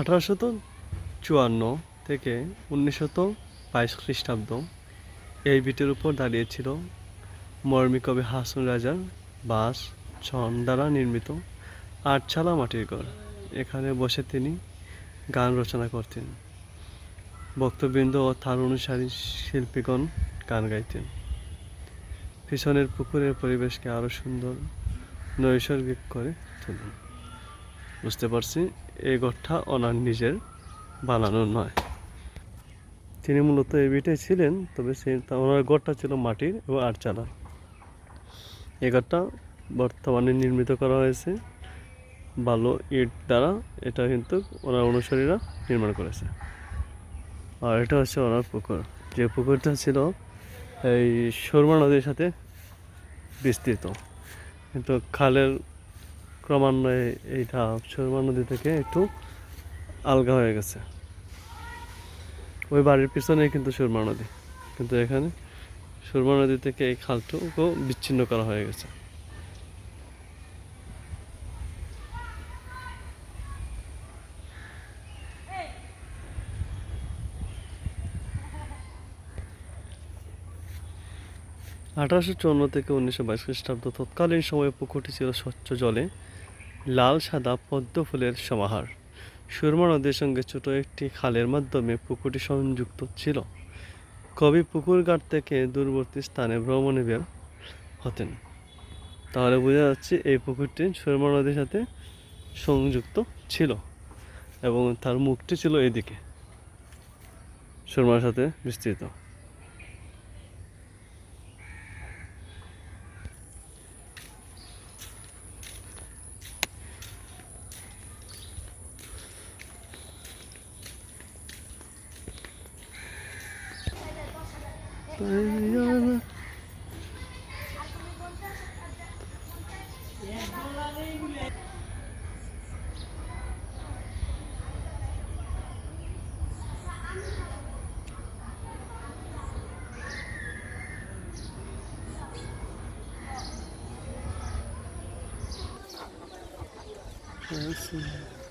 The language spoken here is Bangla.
আঠারোশত চুয়ান্ন থেকে উনিশশত বাইশ খ্রিস্টাব্দ এই বিটের উপর দাঁড়িয়েছিল মর্মী কবি হাসন রাজার বাস, ছন দ্বারা নির্মিত আটছালা মাটির ঘর। এখানে বসে তিনি গান রচনা করতেন। ভক্তবৃন্দ ও তার অনুসারী শিল্পীগণ গান গাইতেন। পিছনের পুকুরের পরিবেশকে আরও সুন্দর, নৈসর্গিক করে তুলেন। বুঝতে পারছি এই ঘরটা ওনার নিজের বানানো নয়। তিনি মূলত এই বিটে ছিলেন, তবে সে ওনার ঘরটা ছিল মাটির এবং আটচালা এই ঘরটা বর্তমানে নির্মিত করা হয়েছে। বালো, ইট দ্বারা এটা কিন্তু ওনার অনুসারীরা নির্মাণ করেছে। আর এটা হচ্ছে ওনার পুকুর। যে পুকুরটা ছিল, এই সুরমা নদীর সাথে বিস্তৃত। কিন্তু খালের ক্রমান্বয়ে এইটা সুরমা নদী থেকে একটু আলগা হয়ে গেছে। ওই বাড়ির পিছনেই কিন্তু সুরমা নদী। কিন্তু এখানে সুরমা নদী থেকে এই খালটুকু বিচ্ছিন্ন করা হয়ে গেছে। আঠারোশো চুয়ান্ন থেকে উনিশশো বাইশ খ্রিস্টাব্দ তৎকালীন সময়ে পুকুরটি ছিল স্বচ্ছ জলে লাল, সাদা পদ্ম ফুলের সমাহার। সুরমা নদীর সঙ্গে ছোট একটি খালের মাধ্যমে পুকুরটি সংযুক্ত ছিল। কবি পুকুর ঘাট থেকে দূরবর্তী স্থানে ভ্রমণে বের হতেন। তাহলে বোঝা যাচ্ছে এই পুকুরটি সুরমা নদীর সাথে সংযুক্ত ছিল এবং তার মুখটি ছিল এদিকে। সুরমার সাথে বিস্তৃত। 真是。